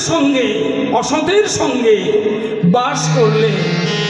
সঙ্গে অসতের সঙ্গে বাস করলে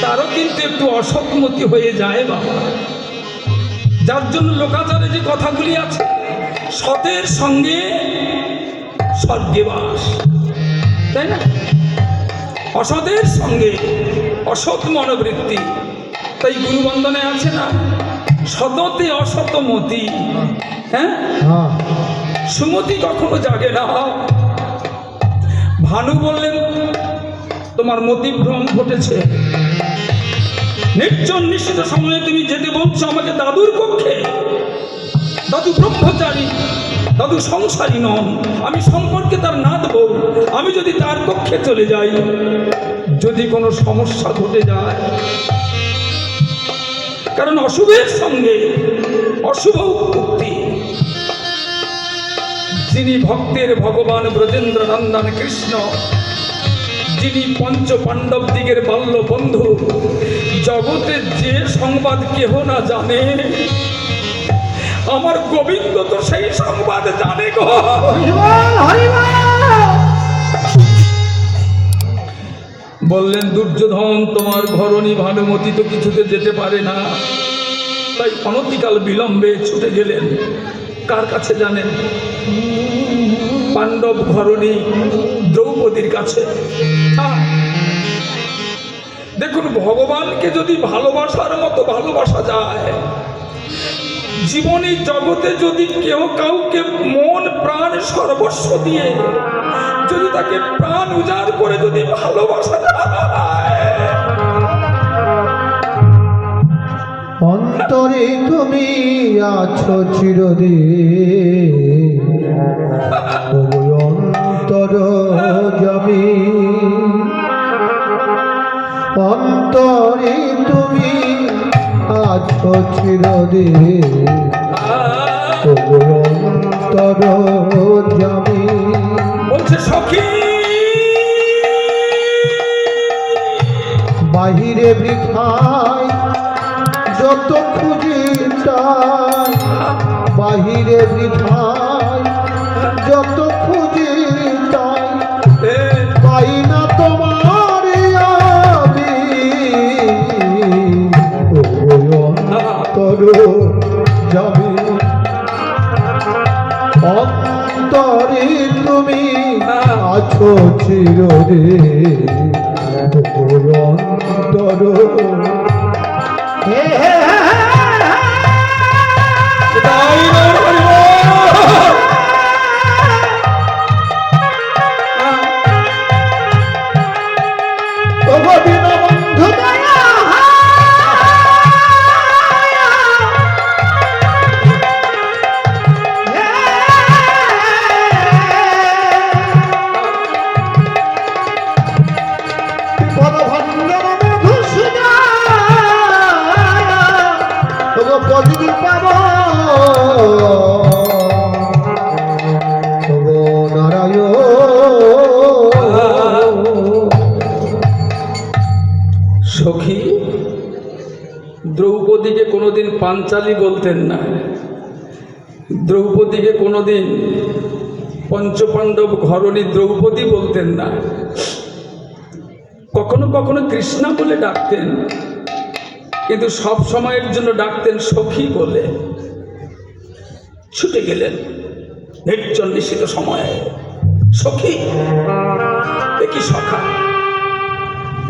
তারও কিন্তু একটু অসৎমতি হয়ে যায় বাবা। যার জন্য লোকাচারে যে কথাগুলি আছে সতের সঙ্গে স্বর্গে বাস। তাই না? অসতের সঙ্গে অসৎ মনোবৃত্তি তাই গুরুবন্ধনে আছে না? সততে অসতমতি হ্যাঁ? হ্যাঁ। সুমতি কখনো জাগে না। ভানু বললেন, তোমার মতিভ্রম ঘটেছে। নির্জন নিশ্চিত সময়ে তুমি যেতে বলছো আমাকে দাদুর কক্ষে। দাদু ব্রহ্মচারী, দাদু সংসারী নন। আমি সম্পর্কে তার না দেবো আমি যদি তার কক্ষে চলে যাই, যদি কোনো সমস্যা ঘটে যায়, কারণ অশুভের সঙ্গে অশুভ উক্তি। যিনি ভক্তের ভগবান ব্রজেন্দ্র নন্দন কৃষ্ণ যিনি পঞ্চ পাণ্ডব দিগের বাল্য বন্ধু জগতে যে সংবাদ কেহ না জানে আমার গোবিন্দ তো সেই সংবাদ জানে গো। বললেন দুর্যোধন তোমার ঘরণী ভানুমতি তো কিছুতে যেতে পারে না। তাই অনতিকাল বিলম্বে ছুটে গেলেন। কার কাছে জানেন পাণ্ডব ঘরণী দ্রৌপদীর কাছে আহ! দেখুন, ভগবানকে যদি ভালোবাসার মতো ভালোবাসা যায়, জীবনী জগতে যদি কেউ কাউকে মন, প্রাণ, সর্বস্ব দিয়ে যদি তাকে প্রাণ উজাড় করে যদি ভালোবাসা যায় অন্তরে তুমি আছো চিরদিন। তবু অন্তর জমি অন্তরে তুমি আছো চিরদিন। বাহিরে বৃথায় যত খুঁজি তাই। পাই না তোমার আমি। অন্তর যাবে। অন্তরে তুমি আছো চিররে অন্তর। হে হে কোনোদিন পাঞ্চালি বলতেন না। দ্রৌপদীকে কোনোদিন পঞ্চপাণ্ডব ঘরণী দ্রৌপদী বলতেন না। কখনো কখনো কৃষ্ণা বলে ডাকতেন, কিন্তু সব সময়ের জন্য ডাকতেন সখী বলে। ছুটে গেলেন নির্জন নিশ্চিত সময়ে। সখী সখা?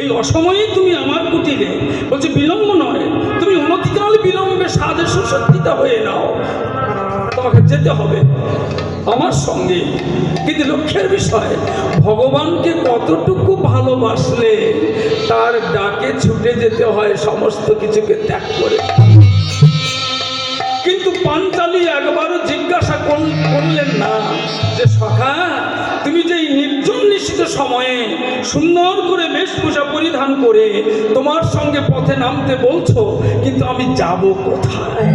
এই অসময়ে তুমি আমার কুটিরে বলছে, বিলম্ব নয়, তুমি অনতিকাল বিলম্বে সাজে সুসজ্জিতা হয়ে নাও। তোমাকে যেতে হবে আমার সঙ্গে। কিন্তু লক্ষ্যের বিষয়, ভগবানকে কতটুকু ভালোবাসলে তার ডাকে ছুটে যেতে হয়, সমস্ত কিছুকে ত্যাগ করে। কিন্তু পাঞ্চালি একবারও জিজ্ঞাসা করলেন না যে, সখা, তুমি যে সময়ে সুন্দর করে বেশভূষা পরিধান করে তোমার সঙ্গে পথে নামতে বলছো, কিন্তু আমি যাব কোথায়?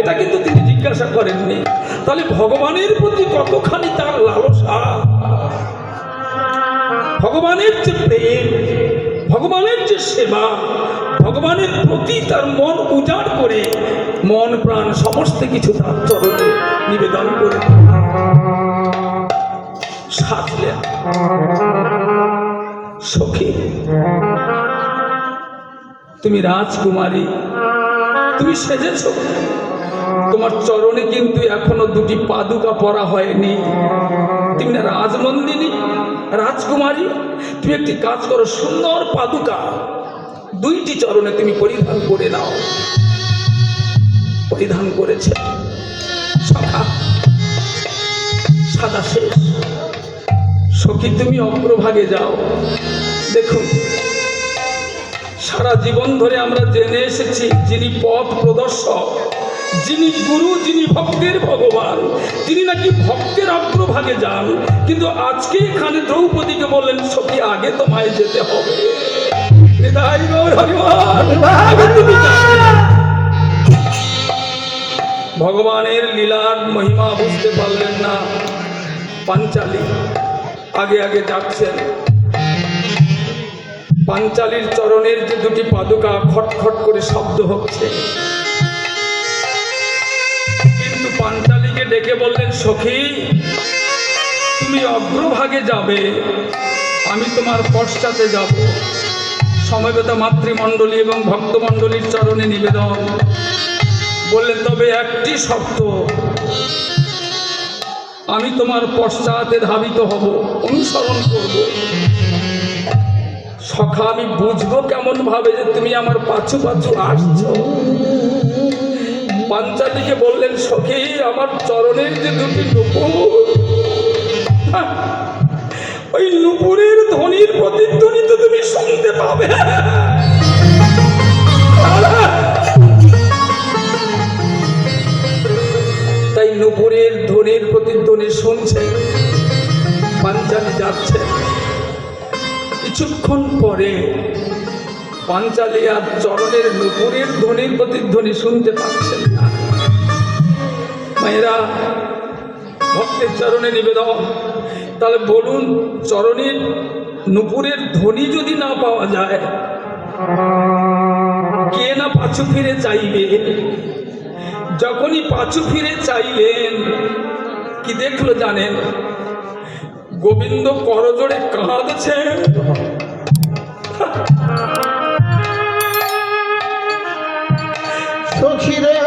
এটা কিন্তু তিনি জিজ্ঞাসা করেননি। তাহলে ভগবানের প্রতি কতখানি তার লালসা? ভগবানের যে প্রেম, ভগবানের যে সেবা, ভগবানের প্রতি তার মন উজাড় করে মন প্রাণ সমস্ত কিছু তার চরণে নিবেদন করে। সাধলেন সখী। তুমি রাজকুমারী, তুমি সেজেছ। তোমার চরণে কিন্তু এখনও দুটি পাদুকা পরা হয়নি। তুমি না রাজনন্দিনী, রাজকুমারী, তুমি একটি কাজ করো সুন্দর পাদুকা। দুইটি চরণে তুমি পরিধান করে নাও। পরিধান করেছে। সাদা শেষ। সখী, তুমি অগ্রভাগে যাও। দেখুন, সারা জীবন ধরে আমরা জেনে এসেছি যিনি পথ প্রদর্শক, যিনি গুরু, যিনি ভক্তের ভগবান, তিনি নাকি ভক্তের অগ্রভাগে যান। কিন্তু আজকে এখানে দ্রৌপদীকে বললেন, সখী, আগে তোমায় যেতে হবে। ভগবানের লীলার মহিমা বুঝতে পারলেন না পাঞ্চালী। আগে আগে যাচ্ছেন। পাঞ্চালীর চরণের যে দুটি পাদুকা খটখট করে শব্দ হচ্ছে। কিন্তু পাঞ্চালীকে ডেকে বললেন, সখী, তুমি অগ্রভাগে যাবে। আমি তোমার পশ্চাতে যাব। সমবেত মাতৃমণ্ডলী এবং ভক্তমণ্ডলীর চরণে নিবেদন। বললেন, তবে একটি শব্দ আমি তোমার পশ্চাতে ধাবিত হব অনুসরণ করব। সখা আমি বুঝব কেমন ভাবে যে তুমি আমার পাছু পাছু আসছ। পাঞ্চালিকে বললেন সখী আমার চরণের যে দুটি নুপুর হ্যাঁ, ওই নুপুরের ধ্বনির পাঞ্চালী আর চরণের নুপুরের ধ্বনির প্রতিধ্বনি শুনতে পাচ্ছেন না। মায়েরা, ভক্তের চরণে নিবেদন। তাহলে বলুন, চরণের নুপুরের ধ্বনি যদি না পাওয়া যায়, কে না পাছু ফিরে চাইবে? যখনই পাছু ফিরে চাইলেন, কি দেখল জানেন? গোবিন্দ করজোড়ে কাঁদছে। সখী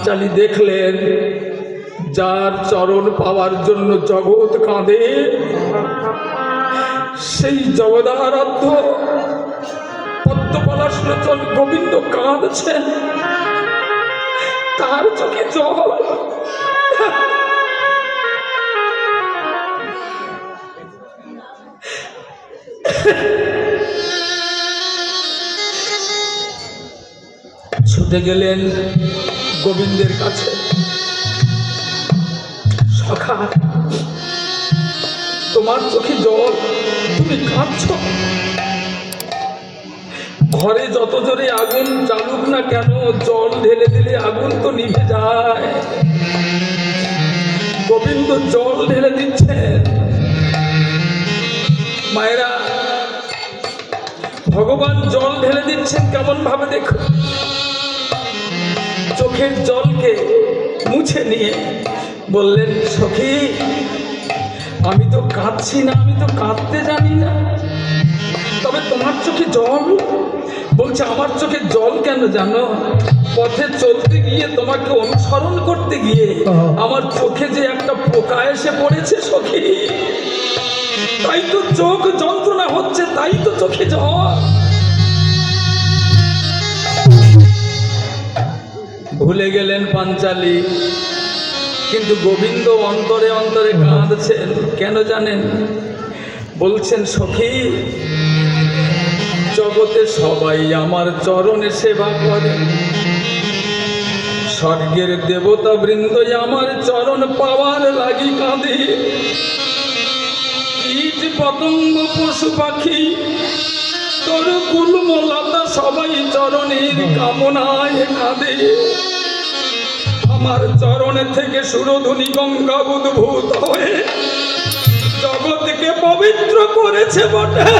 পাঞ্চালী দেখলেন, যার চরণ পাওয়ার জন্য জগৎ কাঁদে। সেই জগদারাধ্য পদ্মপলাশলোচন গোবিন্দ কাঁদছেন। তার চোখে জল। ছুটে গেলেন গোবিন্দের কাছে। সখা, তোমার চোখে জল, তুমি কাঁদছ। ঘরে যত জোরে আগুন জ্বালুক না কেন, জল ঢেলে দিলে আগুন তো নিভে যায়। গোবিন্দ জল ঢেলে দিচ্ছেন মায়েরা, ভগবান জল ঢেলে দিচ্ছেন কেমন ভাবে দেখো চোখের জলকে মুছে নিয়ে বললেন সখী আমি তো কাঁদছি না আমি তো কাঁদতে জানি না। তবে তোমার চোখে জল? বলছে আমার চোখে জল কেন জানো? পথে চলতে গিয়ে তোমাকে অনুসরণ করতে গিয়ে আমার চোখে যে একটা পোকা এসে পড়েছে সখী। তাই তো চোখ যন্ত্রণা হচ্ছে তাই তো চোখে জল। ভুলে গেলেন পাঞ্চালী। কিন্তু গোবিন্দ অন্তরে অন্তরে কাঁদছেন কেন জানেন? বলছেন, সখী, জগতে সবাই আমার চরণে সেবা করে। স্বর্গের দেবতা বৃন্দ আমার চরণ পাওয়ার লাগি কাঁদে। কীট পতঙ্গ, পশু পাখি, তোর কুলমলতা সবাই চরণের কামনায় কাঁদে। আমার চরণ থেকে সুরধুনি গঙ্গা উদ্ভূত হয়ে জগৎকে পবিত্র করেছে বটে।